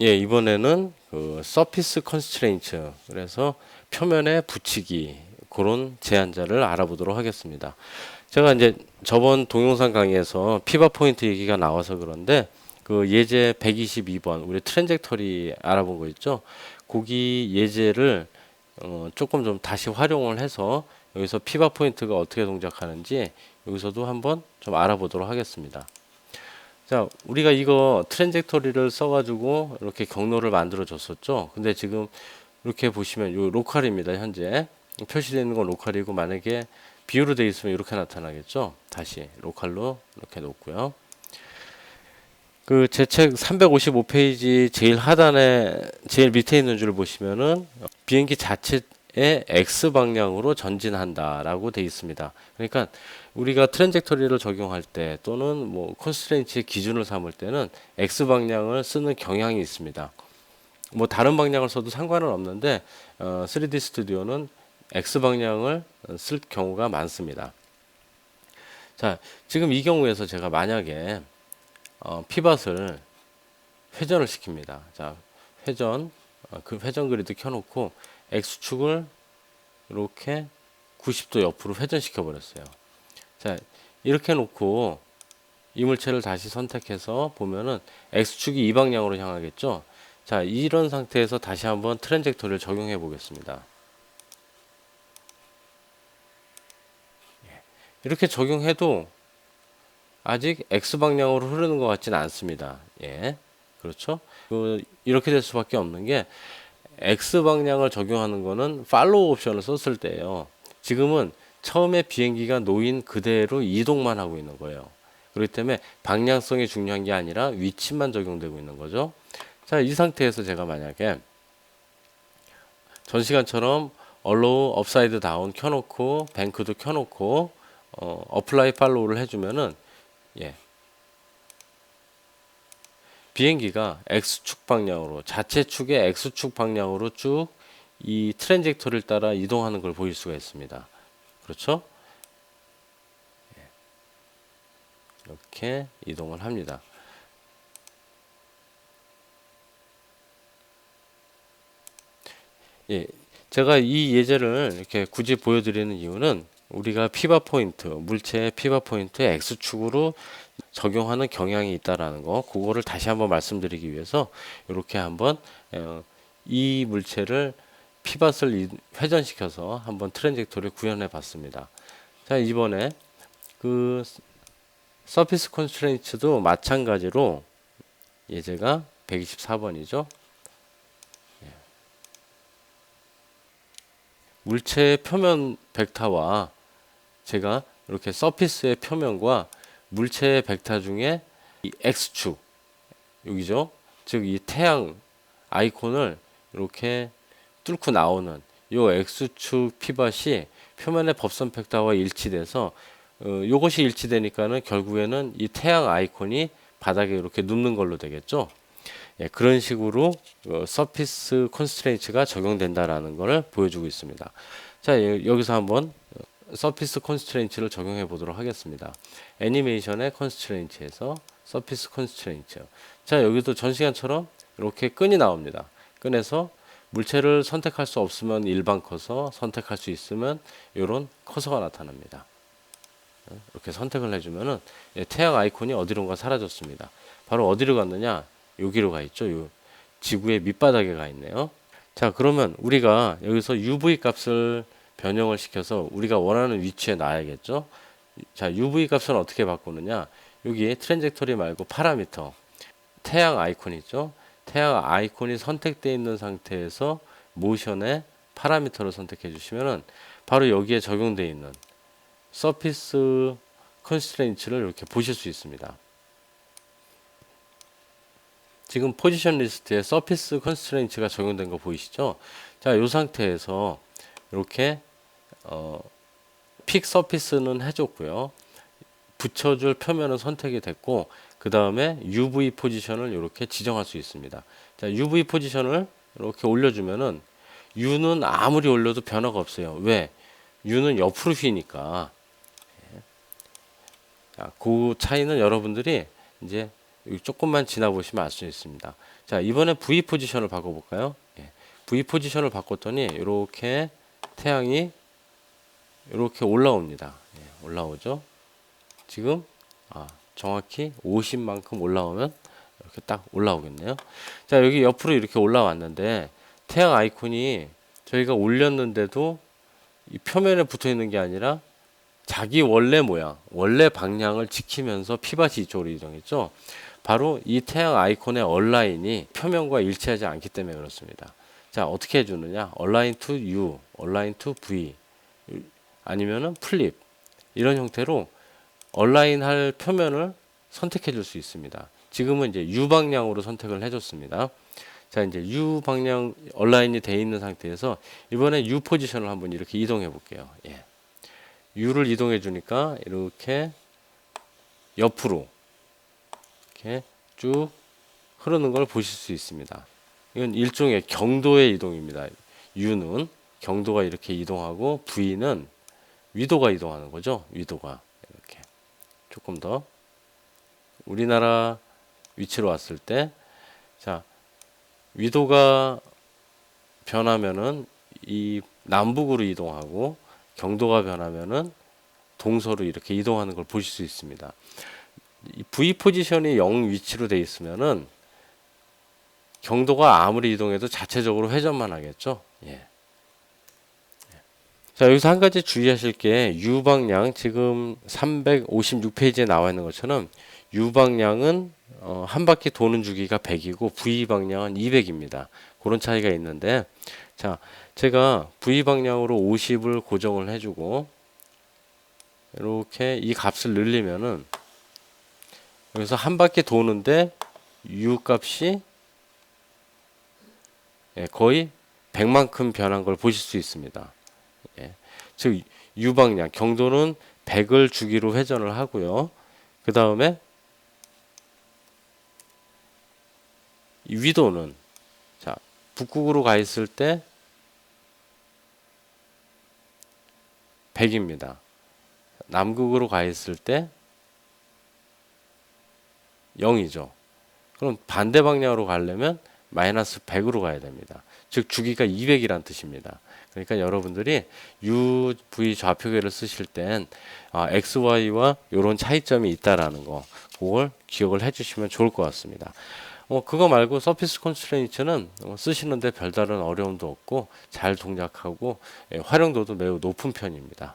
예, 이번에는 그 서피스 컨스트레인트 그래서 표면에 붙이기 그런 제한자를 알아보도록 하겠습니다. 제가 이제 저번 동영상 강의에서 피바 포인트 얘기가 나와서 그런데 그 예제 122번 우리 트랜젝터리 알아본 거 있죠? 거기 예제를 어 조금 좀 다시 활용을 해서 여기서 피바 포인트가 어떻게 동작하는지 여기서도 한번 좀 알아보도록 하겠습니다. 자, 우리가 이거 트랜젝터리를 써가지고 이렇게 경로를 만들어 줬었죠. 근데 지금 이렇게 보시면 요 로컬입니다. 현재 표시되어 있는 건 로컬이고 만약에 비유로 되어 있으면 이렇게 나타나겠죠. 다시 로컬로 이렇게 놓고요. 그 제 책 355페이지 제일 하단에 제일 밑에 있는 줄을 보시면은 비행기 자체의 x 방향으로 전진한다라고 되어 있습니다. 그러니까 우리가 트랜젝터리를 적용할 때 또는 뭐 컨스트레인트의 기준을 삼을 때는 x 방향을 쓰는 경향이 있습니다. 뭐 다른 방향을 써도 상관은 없는데 어, 3D 스튜디오는 x 방향을 쓸 경우가 많습니다. 자, 지금 이 경우에서 제가 만약에 어, 피벗을 회전을 시킵니다. 자, 회전 어, 그 회전 그리드 켜놓고 x축을 이렇게 90도 옆으로 회전시켜 버렸어요. 자, 이렇게 놓고 이 물체를 다시 선택해서 보면은 x축이 이 방향으로 향하겠죠. 자, 이런 상태에서 다시 한번 트랜젝터리를 적용해 보겠습니다. 예, 이렇게 적용해도 아직 x 방향으로 흐르는 것 같지는 않습니다. 예, 그렇죠? 그 이렇게 될 수밖에 없는 게 x 방향을 적용하는 거는 팔로우 옵션을 썼을 때예요. 지금은 처음에 비행기가 놓인 그대로 이동만 하고 있는 거예요. 그렇기 때문에 방향성이 중요한 게 아니라 위치만 적용되고 있는 거죠. 자, 이 상태에서 제가 만약에 전 시간처럼 allow upside down 켜놓고 뱅크도 켜놓고 어, apply follow를 해주면은 예. 비행기가 x축 방향으로 자체 축의 x축 방향으로 쭉 이 트랜젝터를 따라 이동하는 걸 보일 수가 있습니다. 그렇죠? 예. 이렇게 이동을 합니다. 예, 제가 이 예제를 이렇게 굳이 보여드리는 이유는 우리가 피바 포인트, 물체의 피바 포인트의 x축으로 적용하는 경향이 있다라는 거, 그거를 다시 한번 말씀드리기 위해서 이렇게 한번 어, 이 물체를 피밭을 회전시켜서 한번 트랜젝토리를 구현해 봤습니다. 자, 이번에 그 서피스 컨스트레인츠도 마찬가지로 예제가 124번이죠. 물체의 표면 벡터와 제가 이렇게 서피스의 표면과 물체의 벡터 중에 이 x축 여기죠. 즉 이 태양 아이콘을 이렇게 뚫고 나오는 요 x축 피벗이 표면의 법선 벡터와 일치돼서 어, 요것이 일치되니까는 결국에는 이 태양 아이콘이 바닥에 이렇게 눕는 걸로 되겠죠. 예, 그런 식으로 어, 서피스 컨스트레인츠가 적용된다라는 것을 보여주고 있습니다. 자, 예, 여기서 한번 어, 서피스 컨스트레인츠를 적용해 보도록 하겠습니다. 애니메이션의 컨스트레인츠에서 서피스 컨스트레인츠. 자, 여기도 전 시간처럼 이렇게 끈이 나옵니다. 끈에서 물체를 선택할 수 없으면 일반 커서, 선택할 수 있으면 이런 커서가 나타납니다. 어, 이렇게 선택을 해주면은 예, 태양 아이콘이 어디론가 사라졌습니다. 바로 어디로 갔느냐? 여기로 가 있죠. 요 지구의 밑바닥에 가 있네요. 자, 그러면 우리가 여기서 UV 값을 변형을 시켜서 우리가 원하는 위치에 놔야겠죠. 자, UV 값은 어떻게 바꾸느냐? 여기 트랜젝터리 말고 파라미터 태양 아이콘 있죠. 태양 아이콘이 선택되어 있는 상태에서 모션의 파라미터를 선택해 주시면은 바로 여기에 적용되어 있는 서피스 컨스트레인츠를 이렇게 보실 수 있습니다. 지금 포지션 리스트에 서피스 컨스트레인츠가 적용된 거 보이시죠? 자, 이 상태에서 이렇게 어, 픽 서피스는 해줬고요. 붙여줄 표면은 선택이 됐고 그 다음에 UV 포지션을 이렇게 지정할 수 있습니다. 자, UV 포지션을 이렇게 올려주면은 U는 아무리 올려도 변화가 없어요. 왜? U는 옆으로 휘니까. 자, 그 차이는 여러분들이 이제 조금만 지나 보시면 알 수 있습니다. 자, 이번에 V 포지션을 바꿔 볼까요? 예. V 포지션을 바꿨더니 이렇게 태양이 이렇게 올라옵니다. 예, 올라오죠. 지금 아, 정확히 50만큼 올라오면 이렇게 딱 올라오겠네요. 자, 여기 옆으로 이렇게 올라왔는데 태양 아이콘이 저희가 올렸는데도 이 표면에 붙어 있는 게 아니라 자기 원래 모양, 원래 방향을 지키면서 피밭이 이쪽으로 이동했죠. 바로 이 태양 아이콘의 얼라인이 표면과 일치하지 않기 때문에 그렇습니다. 자, 어떻게 해주느냐? 얼라인 to U, 얼라인 to V, 아니면은 플립 이런 형태로 얼라인 할 표면을 선택해 줄 수 있습니다. 지금은 이제 U 방향으로 선택을 해 줬습니다. 자, 이제 U 방향 얼라인이 돼 있는 상태에서 이번에 U 포지션을 한번 이렇게 이동해 볼게요. 예. U를 이동해 주니까 이렇게 옆으로 이렇게 쭉 흐르는 걸 보실 수 있습니다. 이건 일종의 경도의 이동입니다. U는 경도가 이렇게 이동하고 V는 위도가 이동하는 거죠. 위도가 조금 더 우리나라 위치로 왔을 때 자, 위도가 변하면은 이 남북으로 이동하고 경도가 변하면은 동서로 이렇게 이동하는 걸 보실 수 있습니다. 이 V 포지션이 0 위치로 돼 있으면은 경도가 아무리 이동해도 자체적으로 회전만 하겠죠. 예. 자, 여기서 한 가지 주의하실 게 방향 지금 356페이지에 나와 있는 것처럼 U 방향은 어, 한 바퀴 도는 주기가 100이고 V 방향은 200입니다. 그런 차이가 있는데 자, 제가 V 방향으로 50을 고정을 해 주고 이렇게 이 값을 늘리면은 여기서 한 바퀴 도는데 U 값이 예, 거의 100만큼 변한 걸 보실 수 있습니다. 예, 즉 방향 경도는 100을 주기로 회전을 하고요. 그 다음에 위도는 자 북극으로 가 있을 때 100입니다. 남극으로 가 있을 때 0이죠. 그럼 반대 방향으로 가려면 마이너스 100으로 가야 됩니다. 즉 주기가 200이란 뜻입니다. 그러니까 여러분들이 U, V 좌표계를 쓰실 땐 아, X, Y와 이런 차이점이 있다라는 거 그걸 기억을 해주시면 좋을 것 같습니다. 어, 그거 말고 서피스 컨스트레인츠는 어, 쓰시는데 별다른 어려움도 없고 잘 동작하고 예, 활용도도 매우 높은 편입니다.